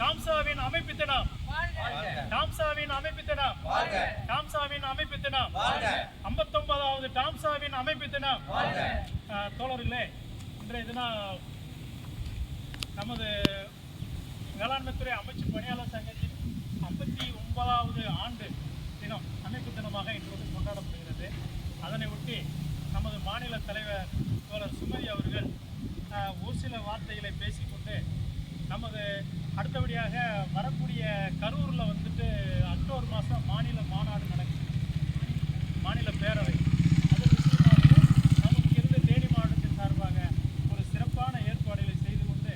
டாம்சாவின் அமைப்பு தினம் டாம்சாவின் அமைப்பு தினம் டாம்சாவின் அமைப்பு தினம் ஐம்பத்தொன்பதாவது டாம்சாவின் அமைப்பு தினம் தோழர்களே இன்றைய தினம் நமது வேளாண்மைத்துறை அமைச்சு பணியாளர் சங்கத்தின் ஐம்பத்தி ஒன்பதாவது ஆண்டு தினம் அமைப்பு தினமாக இன்று கொண்டாடப்படுகிறது. அதனை ஒட்டி நமது மாநில தலைவர் தோழர் சுமதி அவர்கள் ஒரு சில வார்த்தைகளை பேசிக்கொண்டு நமது அடுத்தபடியாக வரக்கூடிய கரூரில் வந்துட்டு அக்டோபர் மாதம் மாநில மாநாடு நடக்குது. மாநில பேரவை. அது விஷயமாகவும் நமக்கு இருந்து தேனி மாவட்டத்தின் சார்பாக ஒரு சிறப்பான ஏற்பாடுகளை செய்து கொண்டு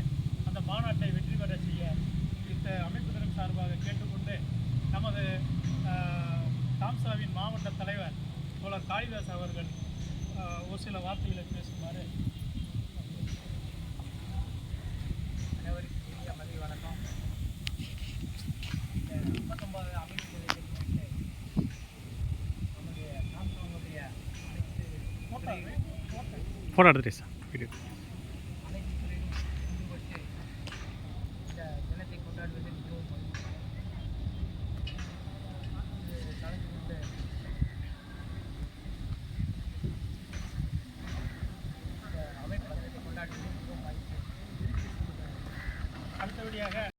அந்த மாநாட்டை வெற்றி பெற செய்ய இந்த அமைப்புகளின் சார்பாக கேட்டுக்கொண்டு நமது ஆஹ், தாம்சாவின் மாவட்ட தலைவர் தோழர் காளிதாஸ் அவர்கள் ஒரு சில வார்த்தைகளை பேசுமாறு ஃபோட்டோ எடுத்துட்டே சார் வீடியோ அடுத்தபடியாக